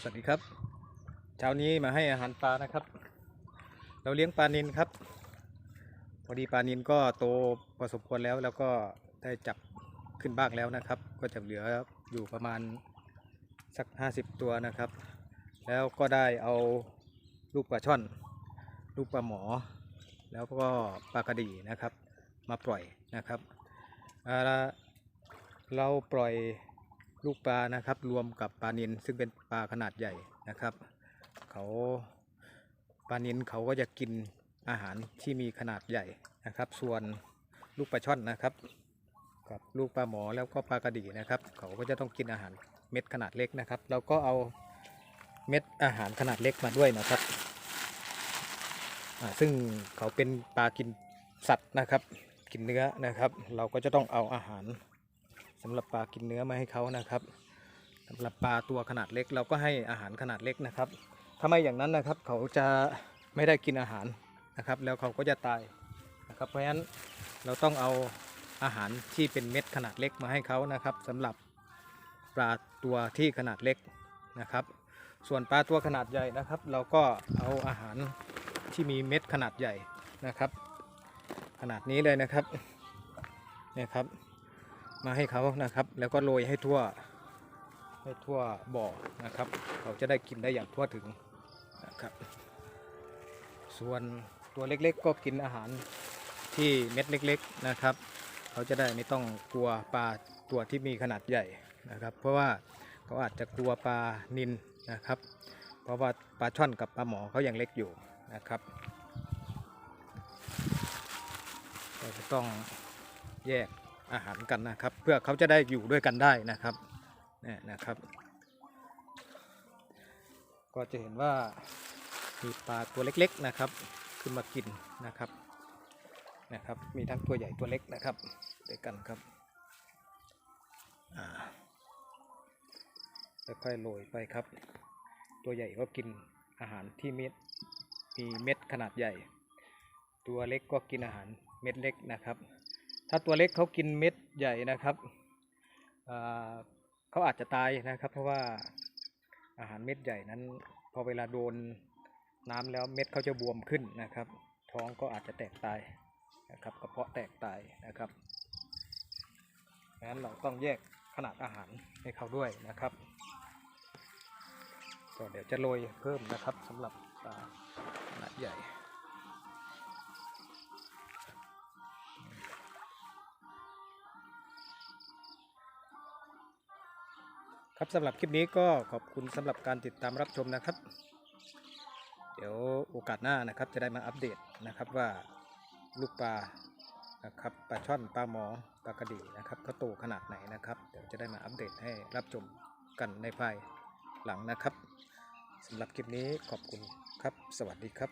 สวัสดีครับ เช้านี้มาให้อาหารปลานะครับ เราเลี้ยงปลานินครับ พอดีปลานินก็โตพอสมควรแล้วแล้วก็ได้จับขึ้นบ้างแล้วนะครับ ก็จะเหลืออยู่ประมาณสัก 50 ตัวนะครับ แล้วก็ได้เอาลูกปลาช่อน ลูกปลาหมอ แล้วก็ปลากระดีนะครับ มาปล่อยนะครับอ่าเราปล่อย ลูกปลานะครับ รวมกับปลานินซึ่งเป็นปลาขนาดใหญ่นะครับ เขาปลานินเขาก็จะกินอาหารที่มีขนาดใหญ่นะครับ ส่วนลูกปลาช่อนนะครับ กับลูกปลาหมอแล้วก็ปลากระดีนะครับ เขาก็จะต้องกินอาหารเม็ดขนาดเล็กนะครับ เราก็เอาเม็ดอาหารขนาดเล็กมาด้วยนะครับซึ่งเขาเป็นปลากินสัตว์นะครับ กินเนื้อนะครับ เราก็จะต้องเอาอาหาร สำหรับปลากินเนื้อมาให้เขานะครับสำหรับปลาตัวขนาดเล็ก เราก็ให้อาหารขนาดเล็กนะครับถ้าไม่อย่างนั้นนะครับเขาจะไม่ได้กินอาหารนะครับ แล้วเขาก็จะตายนะครับเพราะฉะนั้นเราต้องเอาอาหารที่เป็นเม็ดขนาดเล็กมาให้เขานะครับสำหรับปลาตัวที่ขนาดเล็กนะครับ ส่วนปลาตัวขนาดใหญ่นะครับ เราก็เอาอาหารที่มีเม็ดขนาดใหญ่นะครับ ขนาดนี้เลยนะครับเนี่ยครับ มาให้เขานะครับ แล้วก็โรยให้ทั่วให้ทั่วบ่อนะครับ เขาจะได้กินได้อย่างทั่วถึงนะครับ ส่วนตัวเล็กๆ ก็กินอาหารที่เม็ดเล็ก ๆนะครับ เขาจะได้ไม่ต้องกลัวปลาตัวที่มีขนาดใหญ่นะครับ เพราะว่าเขาอาจจะกลัวปลานินนะครับ เพราะว่าปลาช่อนกับปลาหมอเขายังเล็กอยู่นะครับเราจะต้องแยก อาหารกันนะครับ เพื่อเขาจะได้อยู่ด้วยกันได้นะครับนี่นะครับ ก็จะเห็นว่ามีปลาตัวเล็กๆนะครับ ขึ้นมากินนะครับนะครับ มีทั้งตัวใหญ่ตัวเล็กนะครับด้วยกันครับค่อยๆโรยไปครับ ตัวใหญ่ก็กินอาหารที่เม็ดมีเม็ดขนาดใหญ่ ตัวเล็กก็กินอาหารเม็ดเล็กนะครับ ถ้าตัวเล็กเขากินเม็ดใหญ่นะครับเขาอาจจะตายนะครับ เพราะว่าอาหารเม็ดใหญ่นั้น พอเวลาโดนน้ำแล้วเม็ดเขาจะบวมขึ้นนะครับ ท้องก็อาจจะแตกตายนะครับกระเพาะแตกตายนะครับดังนั้นเราต้องแยกขนาดอาหารให้เขาด้วยนะครับก็เดี๋ยวจะโรยเพิ่มนะครับสำหรับขนาดใหญ่ ครับสำหรับคลิปนี้ก็ขอบคุณสำหรับการติดตามรับชมนะครับ เดี๋ยวโอกาสหน้านะครับจะได้มาอัปเดตนะครับว่าลูกปลานะครับปลาช่อนปลาหมอปลากระดีนะครับเขาโตขนาดไหนนะครับ เดี๋ยวจะได้มาอัปเดตให้รับชมกันในภายหลังนะครับสำหรับคลิปนี้ขอบคุณครับ สวัสดีครับ